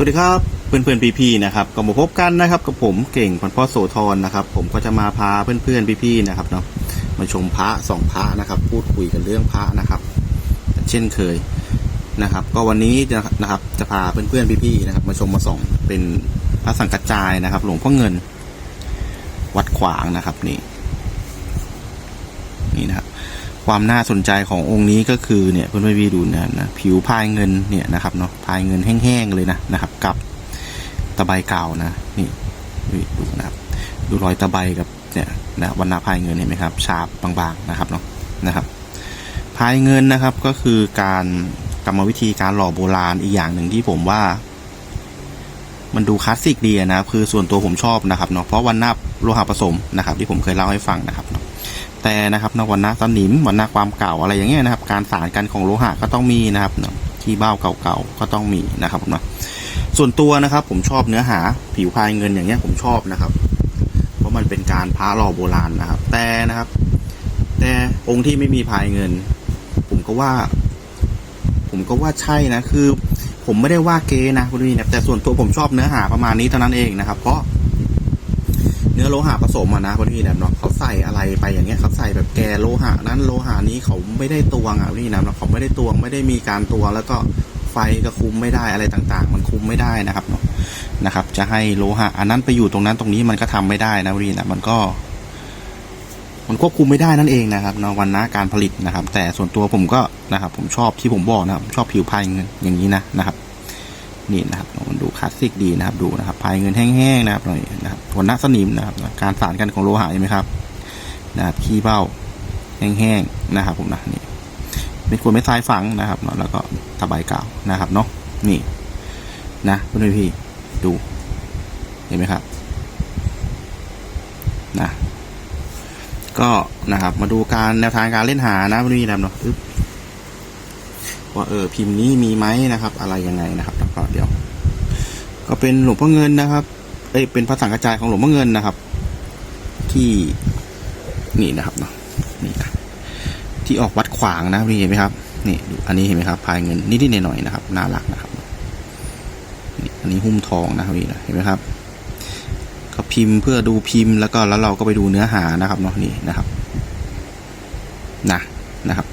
สวัสดีครับเพื่อนเพื่อนๆพี่ๆนะครับก็มาพบกันนะครับกับผมเก่งพันพ่อโสธรนะครับ ผมก็จะมาพาเพื่อนเพื่อนๆพี่ๆนะครับเนาะมาชมพระสองพระนะครับ พูดคุยกันเรื่องพระนะครับ เช่นเคยนะครับ ก็วันนี้นะครับจะพาเพื่อนเพื่อนๆพี่ๆนะครับ มาชมมาส่องเป็นพระสังกัจจายนะครับ หลวงพ่อเงิน วัดขวางนะครับนี่นี่นะครับ ความน่าสนใจขององค์นี้ก็คือเนี่ยเพื่อนพี่ดูนะนะผิวพายเงินเนี่ยนะครับเนาะพายเงินแห้งๆเลยนะนะครับ กับตะไบเก่านะนี่ดูนะครับ ดูรอยตะไบกับเนี่ยนะวันนาพายเงินเห็นไหมครับฉาบบางๆนะครับเนาะนะครับพายเงินนะครับก็คือการกรรมวิธีการหล่อโบราณอีกอย่างหนึ่งที่ผมว่า มันดูคลาสสิกดีนะครับคือส่วนตัวผมชอบนะครับเนาะเพราะวันนาโลหะผสมนะครับ ที่ผมเคยเล่าให้ฟังนะครับเน แต่นะครับนวันนาสนิมวันนาความเก่าอะไรอย่างเงี้ยนะครับ การสารกันของโลหะก็ต้องมีนะครับที่เบ้าเก่าๆก็ต้องมีนะครับผมเนาะส่วนตัวนะครับ ผมชอบเนื้อหาผิวพายเงินอย่างเงี้ยผมชอบนะครับ เพราะมันเป็นการพระหล่อโบราณนะครับ แต่นะครับ แต่องค์ที่ไม่มีพายเงิน ผมก็ว่า ผมก็ว่าใช่นะคือ ผมไม่ได้ว่าเกนะคุณพี่นะแต่ส่วนตัวผมชอบเนื้อหาประมาณนี้เท่านั้นเองนะครับ เพราะ เนื้อโลหะผสมอะนะพอดีนะเนาะเขาใส่อะไรไปอย่างเงี้ยเขาใส่แบบแกโลหะนั้นโลหะนี้เขาไม่ได้ตวงอะพี่นะเนาะเขาไม่ได้ตวงไม่ได้มีการตวง แล้วก็ไฟก็คุมไม่ได้อะไรต่างๆ มันคุมไม่ได้นะครับเนาะนะครับ จะให้โลหะอันนั้นไปอยู่ตรงนั้นตรงนี้มันก็ทำไม่ได้นะพี่นะมันก็ มันควบคุมไม่ได้นั่นเองนะครับเนาะวันนะการผลิตนะครับ แต่ส่วนตัวผมก็นะครับ ผมชอบที่ผมบอกนะครับผมชอบผิวพายเงินอย่างนี้นะนะครับ นี่นะครับมันดูคลาสสิกดีนะครับดูนะครับพายเงินแห้งๆนะครับหน่อยนะครับหัวหน้าสนิมนะครับ การสานกันของโลหะเห็นไหมครับนะครับขี้เบ้าแห้งๆนะครับ ผมนะนี่เป็นควรไม่ทรายฝังนะครับเนาะแล้วก็ตะไบกาวนะครับเนาะนี่นะเพื่อนพี่ดูเห็นไหมครับนะก็นะครับมาดูการแนวทางการเล่นหานะเพื่อนพี่นะครับเนาะ ว่าเออพิมพ์นี้มีไหมนะครับ อะไรยังไงนะครับแล้วก็เดี๋ยว ก็เป็นหลวงพ่อเงินนะครับ เอ้ยเป็นพระสังกระจายของหลวงพ่อเงินนะครับ ที่นี่นะครับเนาะนี่นะที่ออกวัดขวางนะพี่เห็นไหมครับนี่อันนี้เห็นไหมครับพายเงินนิดๆหน่อยๆนะครับน่ารักนะครับนี่อันนี้หุ้มทองนะครับนี่นะเห็นไหมครับก็พิมพ์เพื่อดูพิมพ์แล้วก็แล้วเราก็ไปดูเนื้อหานะครับเนาะนี่นะครับนะนะครับ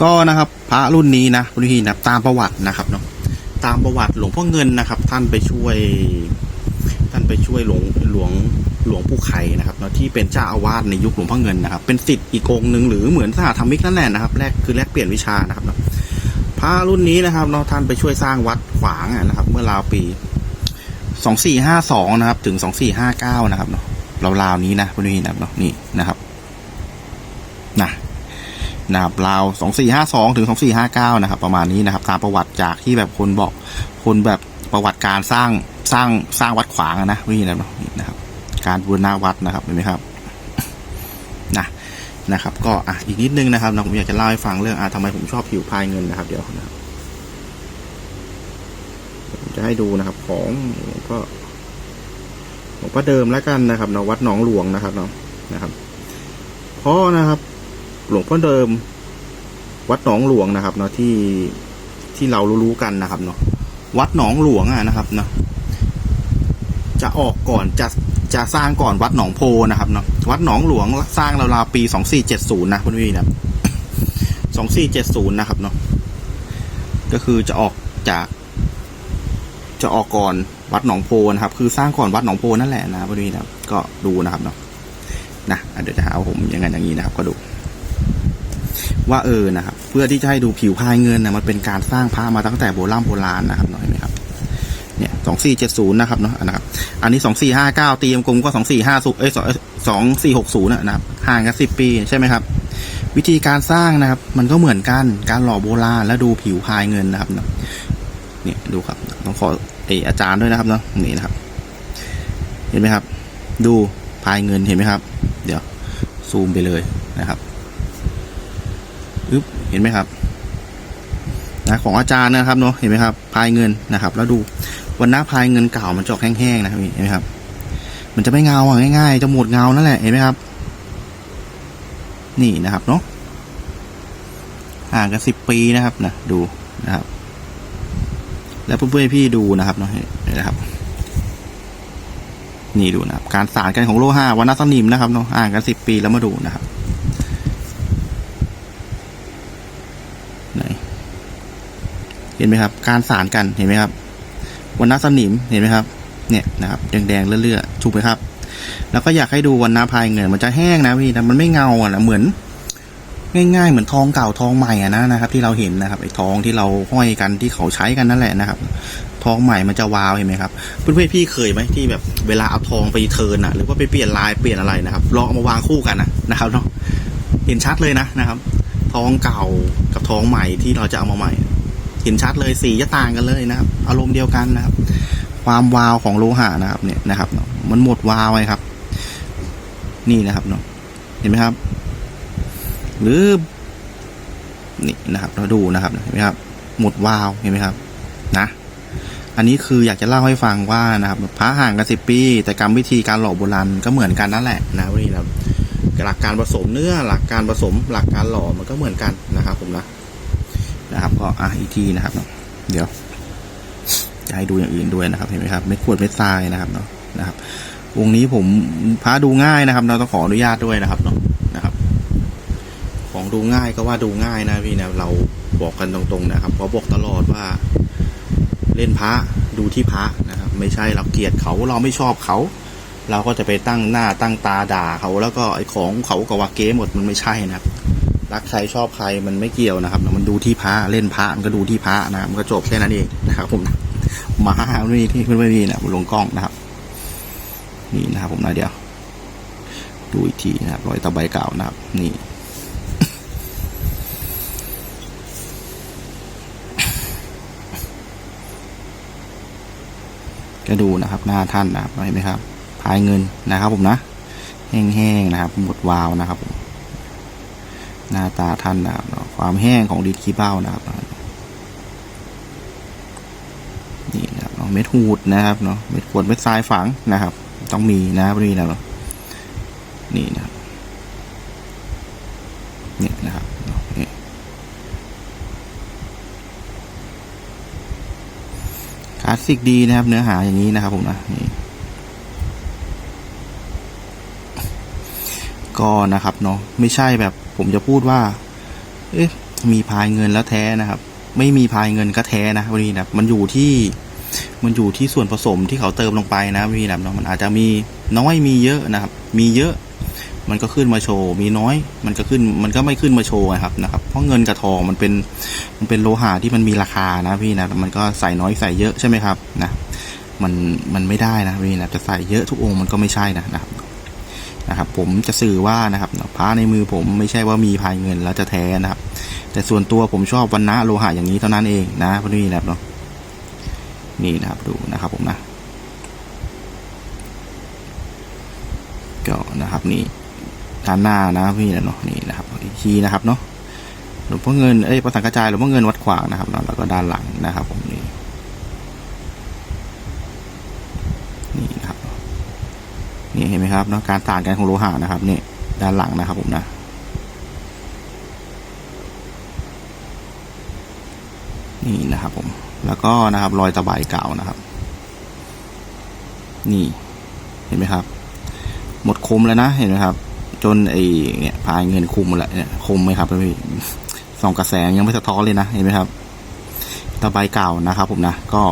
ก็นะครับ ระรุ่นนี้นะรุ่นนี้นะตามประวัตินะครับเนาะตามประวัติหลวงพ่อเงินนะครับ ท่านไปช่วย ท่านไปช่วยหลวงหลวงหลวงปู่ไข่นะครับเนาะที่เป็นเจ้าอาวาสในยุคหลวงพ่อเงินนะครับ เป็นสิทธิ์อีกองหนึ่งหรือเหมือนสหธรรมิกนั่นแหละนะครับแรกคือแลกเปลี่ยนวิชานะครับเนาะพระรุ่นนี้นะครับเนาะท่านไปช่วยสร้างวัดขวางนะครับ เมื่อราวปีสองสี่ห้าสองนะครับ ถึงสองสี่ห้าเก้านะครับเนาะราวๆนี้นะรุ่นนี้นะครับเนาะนี่นะครับนะ นะครับราวสองสี่ห้าสองถึงสองสี่ห้าเก้านะครับ ประมาณนี้นะครับ ตามประวัติจากที่แบบคนบอกคนแบบประวัติการสร้างสร้างสร้างวัดขวางอะนะนี่นะนี่นะครับ การบูรณะวัดนะครับเห็นไหมครับนะนะครับ ก็อะอีกนิดนึงนะครับนะผมอยากจะเล่าให้ฟังเรื่องอะทำไมผมชอบผิวพายเงินนะครับ เดี๋ยวนะครับผมจะให้ดูนะครับ ของหลวงพ่องพ่อเดิมแล้วกันนะครับเนาะวัดหนองหลวงนะครับเนาะนะครับเพราะนะครับ หลวงพ่อเดิม วัดหนองหลวงนะครับ เนาะที่ที่เรารู้ๆกันนะครับเนาะวัดหนองหลวงอะนะครับเนาะจะออกก่อนจะจะสร้างก่อนวัดหนองโพนะครับเนาะวัดหนองหลวงสร้างราวๆปีสองสี่เจ็ดศูนย์นะคุณพี่นะสองสี่เจ็ดศูนย์นะครับเนาะก็คือจะออกจากจะออกก่อนวัดหนองโพนะครับ คือสร้างก่อนวัดหนองโพนั่นแหละนะคุณพี่นะก็ดูนะครับเนาะนะเดี๋ยวจะหาผมย่างนั้นอย่างนี้นะครับ ก็ดู ว่าเออนะครับ เพื่อที่จะให้ดูผิวพายเงินนะมันเป็นการสร้างพระมาตั้งแต่โบราณโบราณนะครับเนาะเห็นไหมครับเนี่ยสองสี่เจ็ดศูนย์นะครับเนาะนะครับ อันนี้สองสี่ห้าเก้าตีมกลมก็สองสี่ห้าศูนย์เอ้ยสองสี่หกศูนย์นะครับห่างกันสิบปีใช่ไหมครับ วิธีการสร้างนะครับ มันก็เหมือนกันการหล่อโบราณและดูผิวพายเงินนะครับเนาะเนี่ยดูครับต้องขอเอออาจารย์ด้วยนะครับเนาะนี่นะครับ เห็นไหมครับ ดูพายเงินเห็นไหมครับ เดี๋ยวซูมไปเลยนะครับ เห็นไหมครับนะของอาจารย์นะครับเนาะเห็นไหมครับพายเงินนะครับ แล้วดูวันหน้าพายเงินเก่ามันจอกแห้งๆนะครับเห็นไหมครับ มันจะไม่เงาอะง่ายๆจะหมดเงานั่นแหละเห็นไหมครับ นี่นะครับเนาะห่างกันสิบปีนะครับนะดูนะครับ แล้วเพื่อนๆพี่ดูนะครับเนาะนี่นะครับ นี่ดูนะครับ การสารกันของโลหะวันนัสนิมนะครับเนาะอ่านกันสิบปีแล้วมาดูนะครับไหน เห็นไหมครับ การสารกันเห็นไหมครับวันนัสนิมเห็นไหมครับ เนี่ยนะครับแดงๆเลื่อยๆถูกไหมครับ แล้วก็อยากให้ดูวันน้าพายเงินมันจะแห้งนะพี่นะมันไม่เงาอะนะเหมือน ง่ายๆเหมือนทองเก่าทองใหม่อะนะนะครับ ที่เราเห็นนะครับไอ้ทองที่เราห้อยกันที่เขาใช้กันนั่นแหละนะครับทองใหม่มันจะวาวเห็นไหมครับเพื่อนๆพี่เคยไหมที่แบบเวลาเอาทองไปเทิร์นอะหรือว่าไปเปลี่ยนลายเปลี่ยนอะไรนะครับลองเอามาวางคู่กันนะนะครับเนาะเห็นชัดเลยนะนะครับ ทองเก่ากับทองใหม่ที่เราจะเอามาใหม่ เห็นชัดเลยสีจะต่างกันเลยนะครับ อารมณ์เดียวกันนะครับ ความวาวของโลหะนะครับ เนี่ยนะครับเนาะมันหมดวาวไว้ครับ นี่นะครับเนาะเห็นไหมครับ หรือนี่นะครับ เราดูนะครับเห็นไหมครับ หมดวาวเห็นไหมครับ นะ อันนี้คืออยากจะเล่าให้ฟังว่านะครับพระห่างกันสิบปี แต่กรรมวิธีการหล่อโบราณก็เหมือนกันนั่นแหละนะวันนี้นะครับหลักการผสมเนื้อหลักการผสมหลักการหล่อมันก็เหมือนกันนะครับผมนะ นะครับ ก็อะอีกทีนะครับเนาะเดี๋ยวจะให้ดูอย่างอื่นด้วยนะครับ เห็นไหมครับเม็ดขวดเม็ดทรายนะครับเนาะนะครับวงนี้ผมพระดูง่ายนะครับ เราต้องขออนุญาตด้วยนะครับเนาะนะครับ ของดูง่ายก็ว่าดูง่ายนะพี่นะเราบอกกันตรงๆนะครับเพราะบอกตลอดว่า เล่นพระดูที่พระนะครับ ไม่ใช่เราเกลียดเขาเราไม่ชอบเขา เราก็จะไปตั้งหน้าตั้งตาด่าเขาแล้วก็ไอ้ของเขาก็ว่าเก๊หมดมันไม่ใช่นะครับ รักใครชอบใครมันไม่เกี่ยวนะครับ มันดูที่พระเล่นพระมันก็ดูที่พระนะมันก็จบแค่นั้นเองนะครับ ผมมาไม่มีที่เพื่อนไม่มีนะผมลงกล้องนะครับ นี่นะครับ ผมนะเดี๋ยว ดูอีกทีนะครับรอยตะไบเก่านะครับ นี่ก็ดูนะครับ หน้าท่านนะครับเห็นไหมครับพายเงินนะครับ ผมนะ แห้งๆนะครับ หมดวาวนะครับผม หน้าตาท่านนะครับความแห้งของดินขี้เบ้านะครับนี่นะครับเม็ดหูดนะครับเนาะเม็ดขวดเม็ดทรายฝังนะครับ ต้องมีนะครับนี่นะครับนี่นะครับเนี่ยนะครับคลาสสิกดีนะครับ เนื้อหาอย่างนี้นะครับผมนะนี่ก็นะครับเนาะไม่ใช่แบบ ผมจะพูดว่า เอ๊ะมีพายเงินแล้วแท้นะครับ ไม่มีพายเงินก็แท้นะวันนี้นะมันอยู่ที่ มันอยู่ที่ส่วนผสมที่เขาเติมลงไปนะพี่นะเนาะมันอาจจะมีน้อยมีเยอะนะครับ มีเยอะมันก็ขึ้นมาโชว์ มีน้อย มันก็ขึ้น มันก็ไม่ขึ้นมาโชว์นะครับนะครับ เพราะเงินกับทองมันเป็น มันเป็นโลหะที่มันมีราคานะพี่นะ มันก็ใส่น้อยใส่เยอะใช่ไหมครับนะ มัน มันไม่ได้นะพี่นะ จะใส่เยอะทุกองค์มันก็ไม่ใช่นะนะครับ นะครับผมจะสื่อว่านะครับพระในมือผมไม่ใช่ว่ามีพายเงินแล้วจะแท้นะครับ แต่ส่วนตัวผมชอบวันนะโลหะอย่างนี้เท่านั้นเองนะพี่นะครับเนาะนี่นะครับดูนะครับผมนะก็นะครับนี่ด้านหน้านะพี่นะเนาะนี่นะครับอีกทีนะครับเนาะหลวงพ่อเงินเอ้ยประสังกระจายหลวงพ่อเงินวัดขวางนะครับเนาะแล้วก็ด้านหลังนะครับผมนี่นี่นะครับ นี่เห็นไหมครับเนาะการต่างกันของโลหะนะครับนี่ด้านหลังนะครับผมนะนี่นะครับผมแล้วก็นะครับรอยตะไบเก่านะครับ นี่เห็นไหมครับ หมดคมแล้วนะเห็นไหมครับ จนไอ้เนี่ยพายเงินคุมหมดแล้วเนี่ยคมไหมครับพี่ส่องกระแสยังไม่สะท้อนเลยนะเห็นไหมครับ ตะไบเก่านะครับ ผมนะก็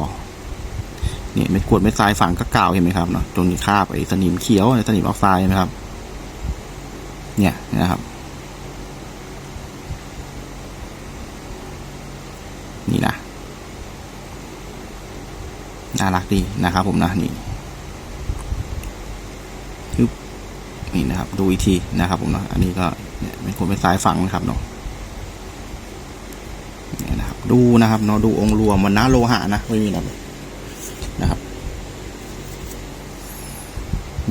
เนี่ยเม็ดกรวดเม็ดทรายฝังก็เก่าเห็นไหมครับเนาะจนมีคาบไอ้สนิมเขียวไอ้สนิมออกไซด์เห็นไหมครับ เนี่ยนะครับ นี่นะน่ารักดีนะครับผมนะนี่นี่นะครับ ดูอีกทีนะครับผมเนาะอันนี้ก็เนี่ยเป็นคนเป็นสายฝังนะครับเนาะเนี่ยนะครับ ดูนะครับเนาะดูองค์รวมมันนะโลหะนะไม่มีนะนะครับ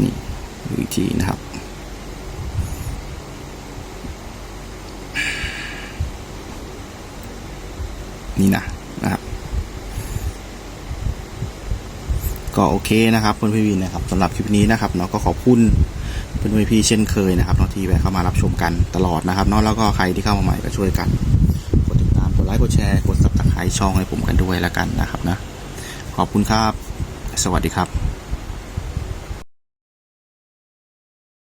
นี่ดู อีกทีนะครับ นี่นะนะครับ ก็โอเคนะครับเพื่อนพี่วินนะครับสำหรับคลิปนี้นะครับเนาะก็ขอบคุณเพื่อนพี่ๆเช่นเคยนะครับเนาะที่แวะเข้ามารับชมกันตลอดนะครับเนาะแล้วก็ใครที่เข้ามาใหม่ก็ช่วยกันกดติดตามกดไลค์กดแชร์กดซับสไครต์ช่องให้ผมกันด้วยแล้วกันนะครับนะขอบคุณครับ สวัสดีครับ